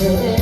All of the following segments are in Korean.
Yeah.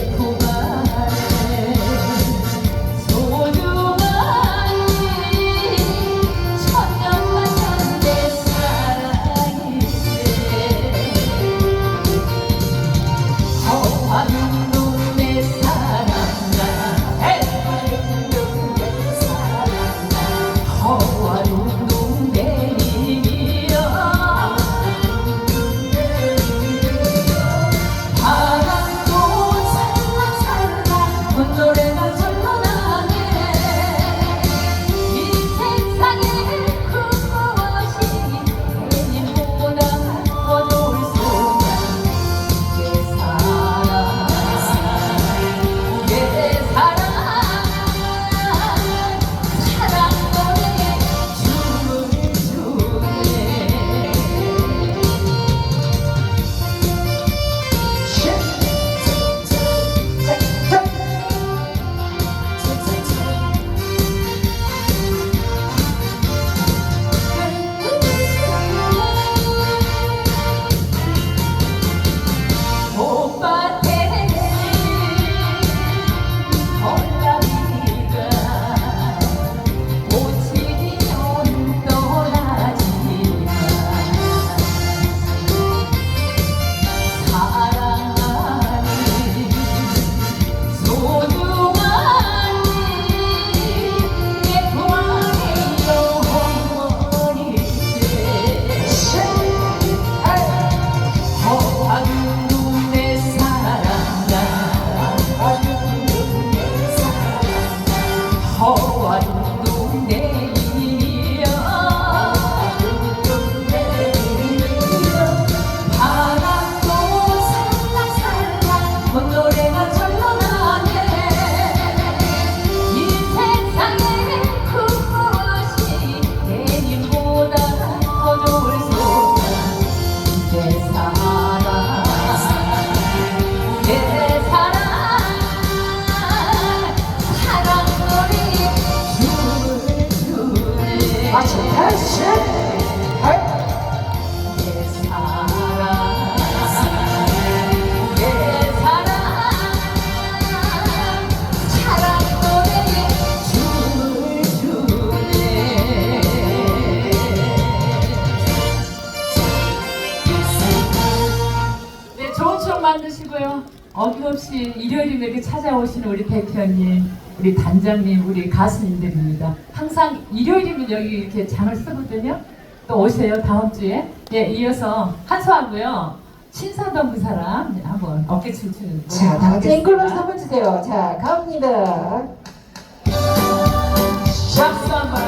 네. 네, 좋은 추억 만드시고요. 어김없이 일요일에 이렇게 찾아오시는 우리 백현님 우리 단장님, 우리 가수님들입니다. 항상 일요일이면 여기 이렇게 장을 쓰거든요. 또 오세요, 다음 주에. 예, 이어서 한소하고요. 신사동 그 사람 네, 한번 어깨 춤추는 자, 다음 앵글로 삼아주세요. 자, 갑니다. 박수 한번.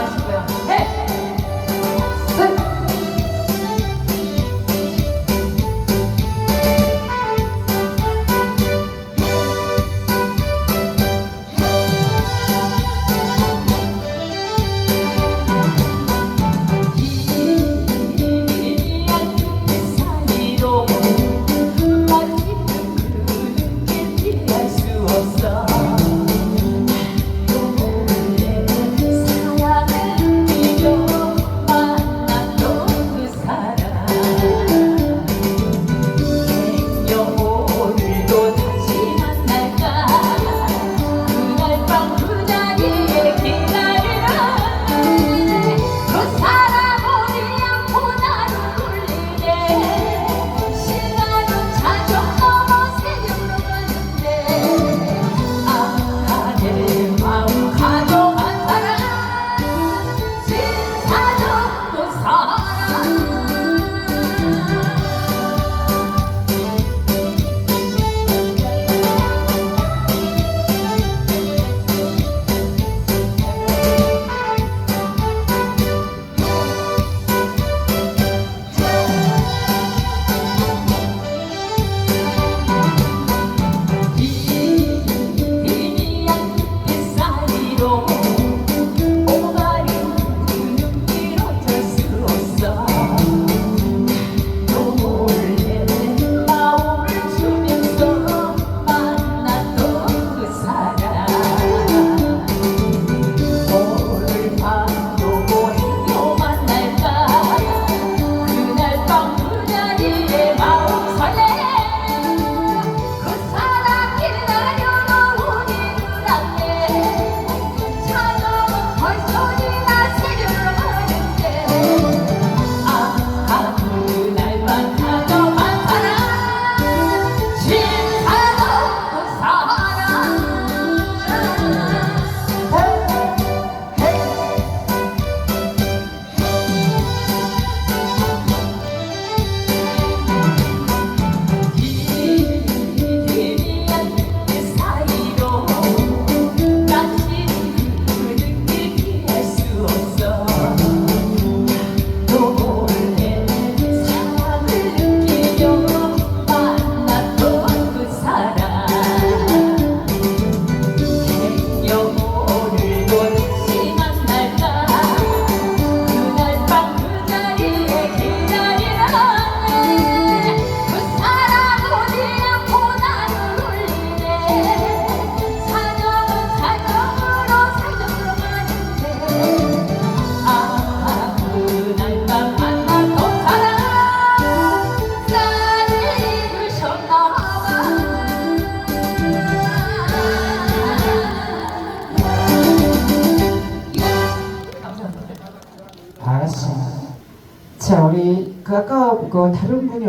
아까 그 다른 분이